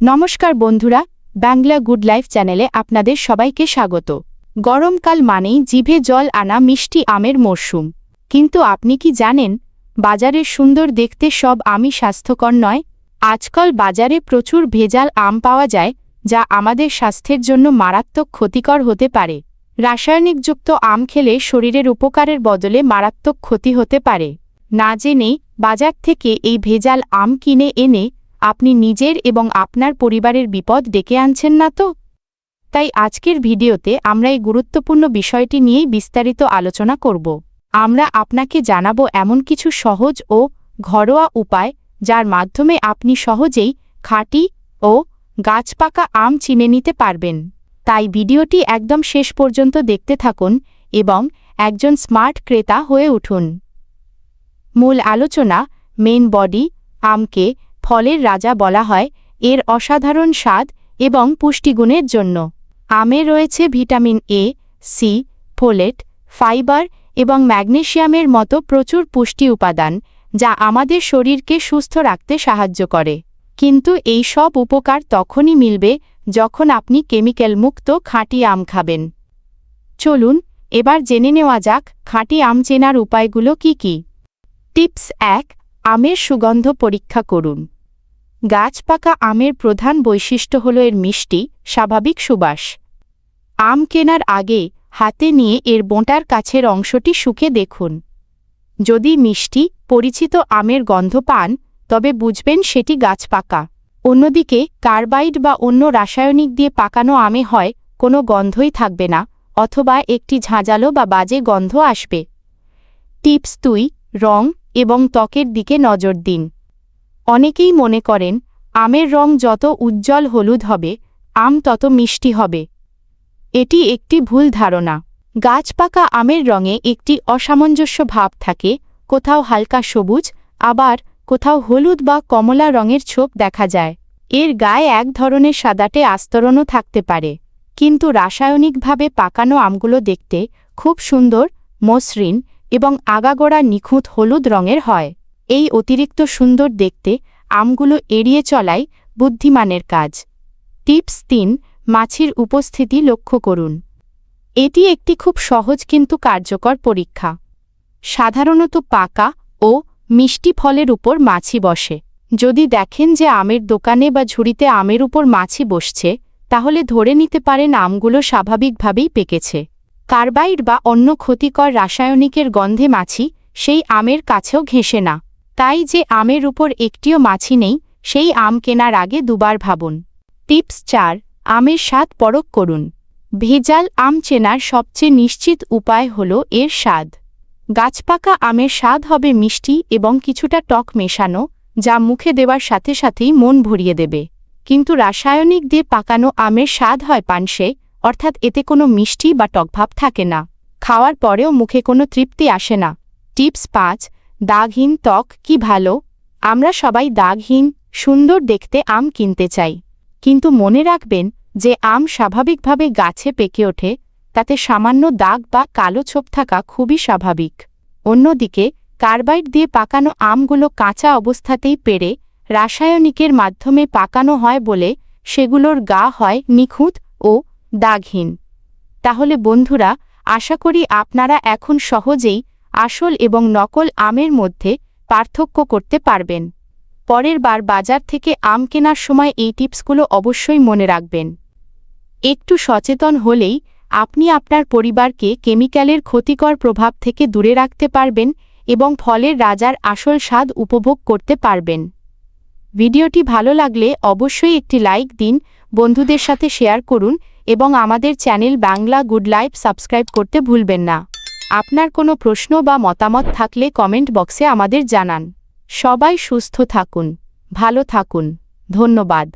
নমস্কার বন্ধুরা, Bangla good life চ্যানেলে আপনাদের সবাইকে স্বাগত। গরমকাল মানেই জিভে জল আনা মিষ্টি আমের মরশুম। কিন্তু আপনি কি জানেন বাজারে সুন্দর দেখতে সব আমই স্বাস্থ্যকর নয়? আজকাল বাজারে প্রচুর ভেজাল আম পাওয়া যায়, যা আমাদের স্বাস্থ্যের জন্য মারাত্মক ক্ষতিকর হতে পারে। রাসায়নিকযুক্ত আম খেলে শরীরের উপকারের বদলে মারাত্মক ক্ষতি হতে পারে। না জেনে বাজার থেকে এই ভেজাল আম কিনে এনে আপনি নিজের এবং আপনার পরিবারের বিপদ ডেকে আনছেন না তো? তাই আজকের ভিডিওতে আমরা এই গুরুত্বপূর্ণ বিষয়টি নিয়েই বিস্তারিত আলোচনা করব। আমরা আপনাকে জানাব এমন কিছু সহজ ও ঘরোয়া উপায় যার মাধ্যমে আপনি সহজেই খাঁটি ও গাছপাকা আম চিনে নিতে পারবেন। তাই ভিডিওটি একদম শেষ পর্যন্ত দেখতে থাকুন এবং একজন স্মার্ট ক্রেতা হয়ে উঠুন। মূল আলোচনা মেন বডি, আমকে ফলের রাজা বলা হয়, এর অসাধারণ স্বাদ এবং পুষ্টিগুণের জন্য। আমে রয়েছে vitamin A, C, folate, fibre এবং ম্যাগনেশিয়ামের মতো প্রচুর পুষ্টি উপাদান, যা আমাদের শরীরকে সুস্থ রাখতে সাহায্য করে। কিন্তু এই সব উপকার তখনই মিলবে যখন আপনি কেমিক্যাল মুক্ত খাঁটি আম খাবেন। চলুন, এবার জেনে নেওয়া যাক খাঁটি আম চেনার উপায়গুলো কি কি। টিপস এক, আমের সুগন্ধ পরীক্ষা করুন। গাছ পাকা আমের প্রধান বৈশিষ্ট্য হল এর মিষ্টি, স্বাভাবিক সুবাস। আম কেনার আগে হাতে নিয়ে এর বোঁটার কাছের অংশটি শুকে দেখুন। যদি মিষ্টি, পরিচিত আমের গন্ধ পান, তবে বুঝবেন সেটি গাছ পাকা। অন্যদিকে, কার্বাইড বা অন্য রাসায়নিক দিয়ে পাকানো আমে হয়, কোনো গন্ধই থাকবে না, অথবা একটি ঝাঁঝালো বা বাজে গন্ধ আসবে। টিপস তুই রং এবং ত্বকের দিকে নজর দিন। অনেকেই মনে করেন, আমের রং যত উজ্জ্বল হলুদ হবে, আম তত মিষ্টি হবে। এটি একটি ভুল ধারণা। গাছ পাকা আমের রঙে একটি অসামঞ্জস্য ভাব থাকে, কোথাও হালকা সবুজ, আবার কোথাও হলুদ বা কমলা রঙের ছোপ দেখা যায়। এর গায়ে এক ধরনের সাদাটে আস্তরণও থাকতে পারে। কিন্তু রাসায়নিকভাবে পাকানো আমগুলো দেখতে খুব সুন্দর, মসৃণ এবং আগাগোড়া নিখুঁত হলুদ রঙের হয়। এই অতিরিক্ত সুন্দর দেখতে আমগুলো এড়িয়ে চলাই বুদ্ধিমানের কাজ। টিপস তিন, মাছির উপস্থিতি লক্ষ্য করুন। এটি একটি খুব সহজ কিন্তু কার্যকর পরীক্ষা। সাধারণত পাকা ও মিষ্টি ফলের উপর মাছি বসে। যদি দেখেন যে আমের দোকানে বা ঝুড়িতে আমের উপর মাছি বসছে, তাহলে ধরে নিতে পারেন আমগুলো স্বাভাবিকভাবেই পেকেছে। কার্বাইড বা অন্য ক্ষতিকর রাসায়নিকের গন্ধে মাছি সেই আমের কাছেও ঘেঁষে না। তাই যে আমের উপর একটিও মাছি নেই, সেই আম কেনার আগে দুবার ভাবুন। টিপস চার, আমের স্বাদ পরক করুন। ভেজাল আম চেনার সবচেয়ে নিশ্চিত উপায় হল এর স্বাদ। গাছপাকা আমের স্বাদ হবে মিষ্টি এবং কিছুটা টক মেশানো, যা মুখে দেওয়ার সাথে সাথেই মন ভরিয়ে দেবে। কিন্তু রাসায়নিক দিয়ে পাকানো আমের স্বাদ হয় পানসে, অর্থাৎ এতে কোনো মিষ্টি বা টকভাব থাকে না। খাওয়ার পরেও মুখে কোনো তৃপ্তি আসে না। টিপস পাঁচ দাগহীন ত্বক, কি ভালো। আমরা সবাই দাগহীন, সুন্দর দেখতে আম কিনতে চাই। কিন্তু মনে রাখবেন যে আম স্বাভাবিকভাবে গাছে পেকে ওঠে, তাতে সামান্য দাগ বা কালো ছোপ থাকা খুবই স্বাভাবিক। অন্যদিকে, কার্বাইড দিয়ে পাকানো আমগুলো কাঁচা অবস্থাতেই পেরে রাসায়নিকের মাধ্যমে পাকানো হয় বলে সেগুলোর গা হয় নিখুঁত ও দাগহীন। তাহলে বন্ধুরা, আশা করি আপনারা এখন সহজেই আসল এবং নকল আমের মধ্যে পার্থক্য করতে পারবেন। পরের বার বাজার থেকে আম কেনার সময় এই টিপসগুলো অবশ্যই মনে রাখবেন। একটু সচেতন হলেই আপনি আপনার পরিবারকে কেমিক্যালের ক্ষতিকর প্রভাব থেকে দূরে রাখতে পারবেন এবং ফলের রাজার আসল স্বাদ উপভোগ করতে পারবেন। ভিডিওটি ভালো লাগলে অবশ্যই একটি লাইক দিন, বন্ধুদের সাথে শেয়ার করুন এবং আমাদের channel Bangla good life subscribe করতে ভুলবেন না। আপনার কোনো প্রশ্ন বা মতামত থাকলে কমেন্ট বক্সে আমাদের জানান। সবাই সুস্থ থাকুন, ভালো থাকুন, ধন্যবাদ।